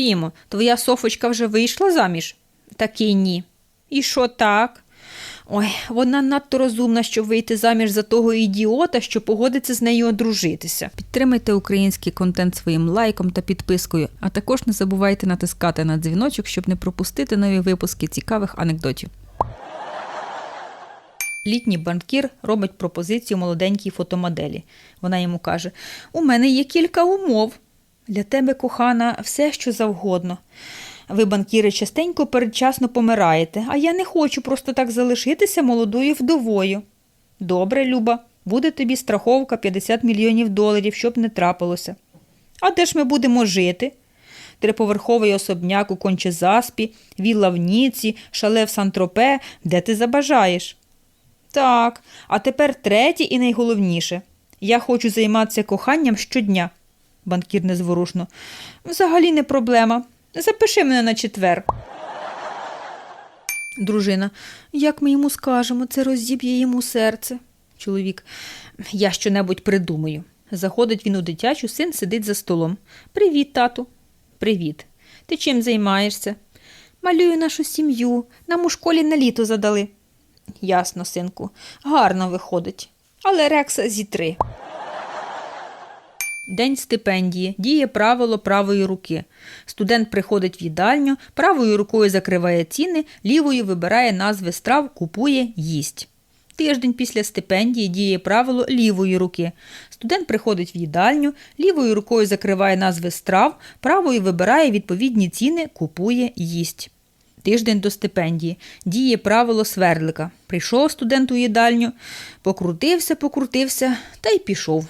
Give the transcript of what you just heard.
Фімо, твоя Софочка вже вийшла заміж? Таки ні. І що так? Ой, вона надто розумна, щоб вийти заміж за того ідіота, що погодиться з нею одружитися. Підтримайте український контент своїм лайком та підпискою, а також не забувайте натискати на дзвіночок, щоб не пропустити нові випуски цікавих анекдотів. Літній банкір робить пропозицію молоденькій фотомоделі. Вона йому каже: У мене є кілька умов. Для тебе, кохана, все, що завгодно. Ви, банкіри, частенько передчасно помираєте, а я не хочу просто так залишитися молодою вдовою. Добре, Люба, буде тобі страховка 50 мільйонів доларів, щоб не трапилося. А де ж ми будемо жити? Триповерховий особняк у Кончезаспі, вілла в Ніці, шале в Сан-Тропе, де ти забажаєш. Так, а тепер третє і найголовніше. Я хочу займатися коханням щодня. Банкір незворушно. Взагалі не проблема. Запиши мене на четвер. Дружина. Як ми йому скажемо, це розіб'є йому серце. Чоловік. Я щонебудь придумаю. Заходить він у дитячу, син сидить за столом. Привіт, тату. Привіт. Ти чим займаєшся? Малюю нашу сім'ю. Нам у школі на літо задали. Ясно, синку, гарно виходить. Але рекса зітри. День стипендії. Діє правило правої руки. Студент приходить в їдальню, правою рукою закриває ціни, лівою вибирає назви страв, купує, їсть. Тиждень після стипендії діє правило лівої руки. Студент приходить в їдальню, лівою рукою закриває назви страв, правою вибирає відповідні ціни, купує, їсть. Тиждень до стипендії. Діє правило свердлика. Прийшов студент у їдальню, покрутився, покрутився та й пішов.